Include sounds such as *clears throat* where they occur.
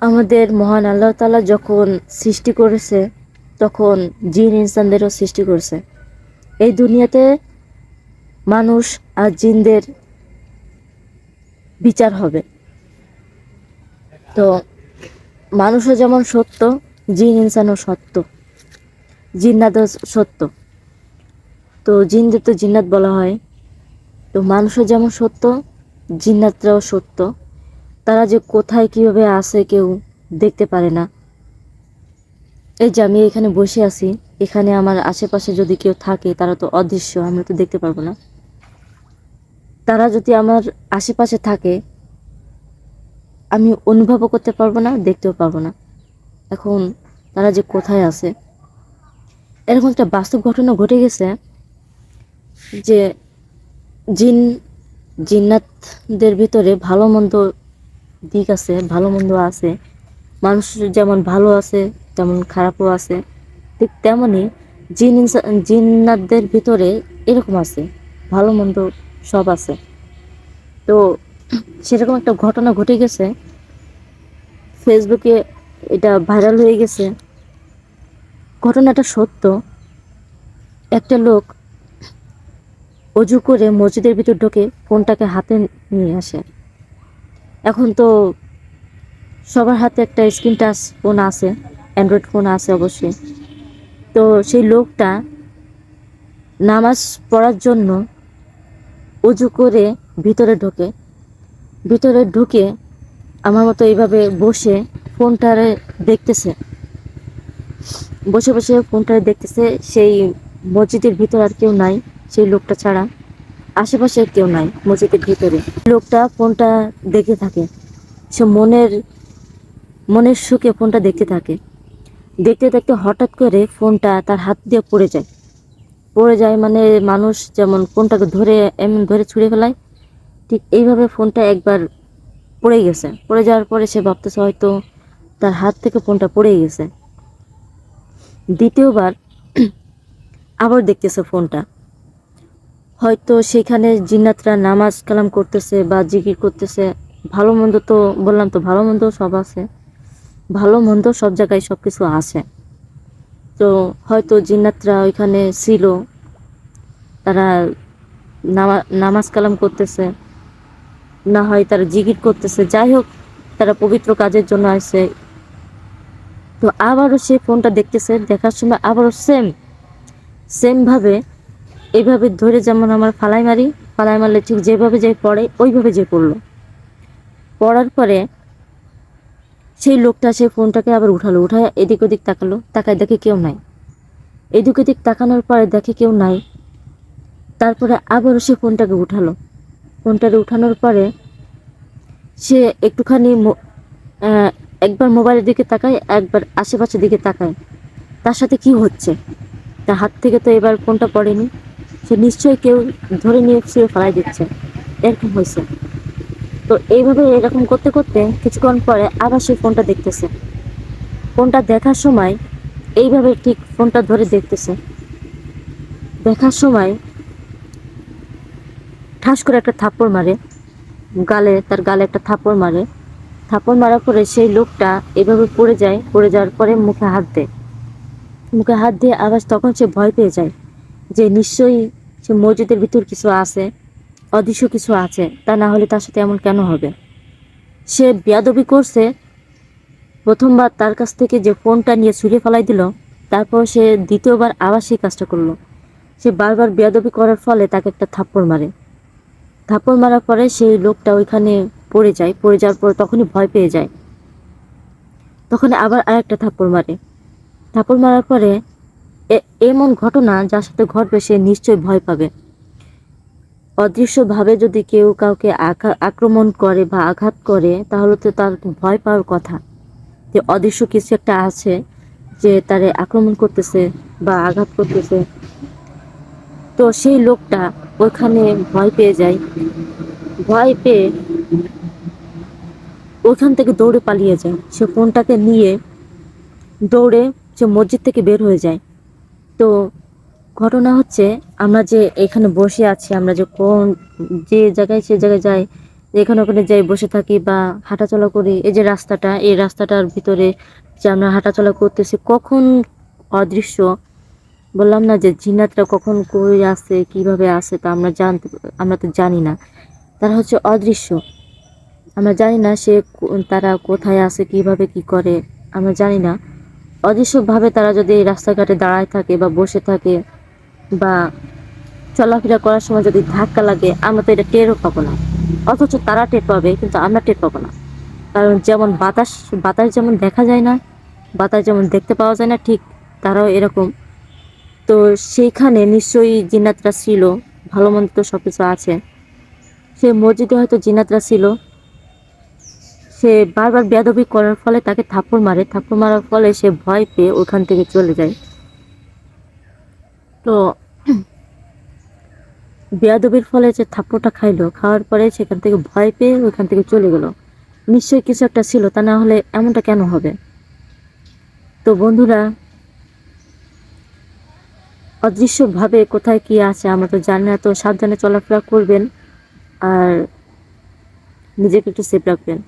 আমাদের মহান আল্লাহ তাআলা যখন সৃষ্টি করেছে, তখন জিন ইনসানদেরও সৃষ্টি করেছে। এই দুনিয়াতে মানুষ আর জিনদের বিচার হবে। তো মানুষও যেমন সত্য, জিন ইনসানও সত্য। জিন্নাতও সত্য। তো জিনদের তো জিন্নাত বলা হয়। তো মানুষও যেমন সত্য, জিন্নাতরাও সত্য। তারা যে কোথায় কীভাবে আসে কেউ দেখতে পারে না। এই যে আমি এখানে বসে আছি, এখানে আমার আশেপাশে যদি কেউ থাকে, তারা তো অদৃশ্য, আমরা তো দেখতে পারব না। তারা যদি আমার আশেপাশে থাকে, আমি অনুভবও করতে পারব না, দেখতেও পারব না। এখন তারা যে কোথায় আছে, এরকম একটা বাস্তব ঘটনা ঘটে গেছে যে জিন জিন্নাতদের ভিতরে ভালো মন্দ দিক আছে, ভালো মন্দ আছে, মানুষ যেমন ভালো আছে, তেমন খারাপও আছে, ঠিক তেমনই জিন জিন্নাতদের ভিতরে এরকম আছে, ভালো মন্দ সব আছে। তো সেরকম একটা ঘটনা ঘটে গেছে, ফেসবুকে এটা ভাইরাল হয়ে গেছে। ঘটনাটা সত্য, একটা লোক অজু করে মসজিদের ভিতর ঢোকে ফোনটাকে হাতে নিয়ে আসে। এখন তো সবার হাতে একটা স্ক্রিন টাচ ফোন আছে, অ্যান্ড্রয়েড ফোন আছে অবশ্যই। তো সেই লোকটা নামাজ পড়ার জন্য উজু করে ভিতরে ঢোকে। ভিতরে ঢুকে আমার মতো এইভাবে বসে ফোনটারে দেখতেছে। বসে বসে ফোনটারে দেখতেছে, সেই মসজিদের ভিতর আর কেউ নাই, সেই লোকটা ছাড়া। আশেপাশে কেউ নাই, মসজিদের ভিতরে। লোকটা ফোনটা দেখে থাকে। সে মনের মনের সুখে ফোনটা দেখতে থাকে। দেখতে দেখতে হঠাৎ করে ফোনটা তার হাত দিয়ে পড়ে যায়। পড়ে যায় মানে মানুষ যেমন ফোনটাকে ধরে, এমন ধরে ছুঁড়ে ফেলায়, ঠিক এইভাবে ফোনটা একবার পড়ে গেছে। পড়ে যাওয়ার পরে সে ভাবতেছে হয়তো তার হাত থেকে ফোনটা পড়ে গেছে। দ্বিতীয়বার *clears throat* আবার দেখতেছে ফোনটা। হয়তো সেখানে জিন্নাতরা নামাজ কালাম করতেছে বা জিকির করতেছে। ভালো মন্দ তো বললাম তো, ভালো মন্দ সব আছে। ভালো মন্দ সব জায়গায় সব কিছু আছে। তো হয়তো জিন্নাতরা ওইখানে ছিল, তারা নামা, নামাজ কালাম করতেছে, না হয় তারা জিকির করতেছে। যাই হোক, তারা পবিত্র কাজের জন্য আসে। তো আবারও সে ফোনটা দেখতেছে, দেখার সময় আবারও সেম সেমভাবে এইভাবে ধরে যেমন আমার ফালাই মারি, ফালাই মারলে ঠিক যেভাবে যে পড়ে, ওইভাবে যে পড়ল। পড়ার পরে সেই লোকটা, সেই ফোনটাকে আবার উঠালো, উঠায় এদিক ওদিক তাকালো, তাকায় দেখে কেউ নাই। এদিক ওদিক তাকানোর পরে দেখে কেউ নাই। তারপরে আবারও সে ফোনটাকে উঠালো। ফোনটাকে উঠানোর পরে সে একটুখানি একবার মোবাইলের দিকে তাকায়, একবার আশেপাশের দিকে তাকায়। তার সাথে কি হচ্ছে? তার হাত থেকে তো এবার ফোনটা পড়েনি। সে নিশ্চয়ই কেউ ধরে নিয়ে সে ফেলাই দিচ্ছে। এরকম হয়েছে। তো এইভাবে এরকম করতে করতে কিছুক্ষণ পরে আবার সে ফোনটা দেখতেছে। ফোনটা দেখার সময় এইভাবে ঠিক ফোনটা ধরে দেখতেছে। দেখার সময় ঠাস করে একটা থাপ্পড় মারে। গালে, তার গালে একটা থাপ্পড় মারে। থাপ্পড় মারার পরে সেই লোকটা এভাবে পড়ে যায়, পড়ে যাওয়ার পরে মুখে হাত দেয়। মুখে হাত দিয়ে আবার তখন সে ভয় পেয়ে যায় যে নিশ্চয়ই সে মসজিদের ভিতর কিছু আছে, অদৃশ্য কিছু আছে, তা না হলে তার সাথে এমন কেন হবে? সে বেয়াদবি করছে, প্রথমবার তার কাছ থেকে যে ফোনটা নিয়ে ছুঁড়ে ফেলাই দিল, তারপর সে দ্বিতীয়বার আবার সেই কাজটা করল। সে বারবার বেয়াদবি করার ফলে তাকে একটা থাপ্পড় মারে। থাপ্পড় মারার পরে সেই লোকটা ওইখানে পড়ে যায়, পড়ে যাওয়ার পর তখনই ভয় পেয়ে যায়। তখন আবার আরেকটা থাপ্পড় মারে। থাপ্পড় মারার পরে এমন ঘটনা যার সাথে ঘটবে সে নিশ্চয়ই ভয় পাবে। অদৃশ্যভাবে যদি কেউ কাউকে আক্রমণ করে বা আঘাত করে, তাহলে তো তার ভয় পাওয়ার কথা। যে অদৃশ্য কিছু একটা আছে যে তারে আক্রমণ করতেছে বা আঘাত করতেছে। তো সেই লোকটা ওখানে ভয় পেয়ে যায়। ভয় পেয়ে ওখান থেকে দৌড়ে পালিয়ে যায়। সে ফোনটাকে নিয়ে দৌড়ে সে মসজিদ থেকে বের হয়ে যায়। তো ঘটনা হচ্ছে, আমরা যে এখানে বসে আছি, আমরা যে কোন, যে জায়গায় সে জায়গায় যাই এখানে ওখানে যাই বসে থাকি বা হাঁটাচলা করি, এই যে রাস্তাটা, এই রাস্তাটার ভিতরে যে আমরা হাঁটাচলা করতেছি, কখন অদৃশ্য? বললাম না যে জিন্নাতরা কখন কই আছে, কীভাবে আসে তা আমরা জানতে, আমরা তো জানি না। তারা হচ্ছে অদৃশ্য। আমরা জানি না সে তারা কোথায় আসে কীভাবে কি করে, আমরা জানি না। অদৃশ্যভাবে তারা যদি রাস্তাঘাটে দাঁড়ায় থাকে বা বসে থাকে বা চলাফেরা করার সময় যদি ধাক্কা লাগে, আমরা তো এটা টেরও পাবো না। অথচ তারা টের পাবে, কিন্তু আমরা টের পাবো না। কারণ যেমন বাতাস বাতাস যেমন দেখা যায় না, বাতাস যেমন দেখতে পাওয়া যায় না, ঠিক তারাও এরকম। তো সেইখানে নিশ্চয়ই জিন্নাতরা ছিল, ভালো মন্দ তো সব কিছু আছে। সে মসজিদে হয়তো জিন্নাতরা ছিল সে বারবার বেয়াদবি করার ফলে তাকে থাপ্পড় মারে। থাপ্পড় মারার ফলে সে ভয় পেয়ে ওখান থেকে চলে যায়। তো *clears throat* বেয়াদবির ফলে যে থাপ্পড়টা খাইলো। খাওয়ার পরে সেখান থেকে ভয় পেয়ে ওইখান থেকে চলে গেল। নিশ্চয়ই কিছু একটা ছিল, তা না হলে এমনটা কেন হবে? তো বন্ধুরা, অদৃশ্যভাবে কোথায় কি আছে আমরা তো জানি না, তো সাবধানে চলাফেরা করবেন আর নিজেকে একটু সেফ রাখবেন।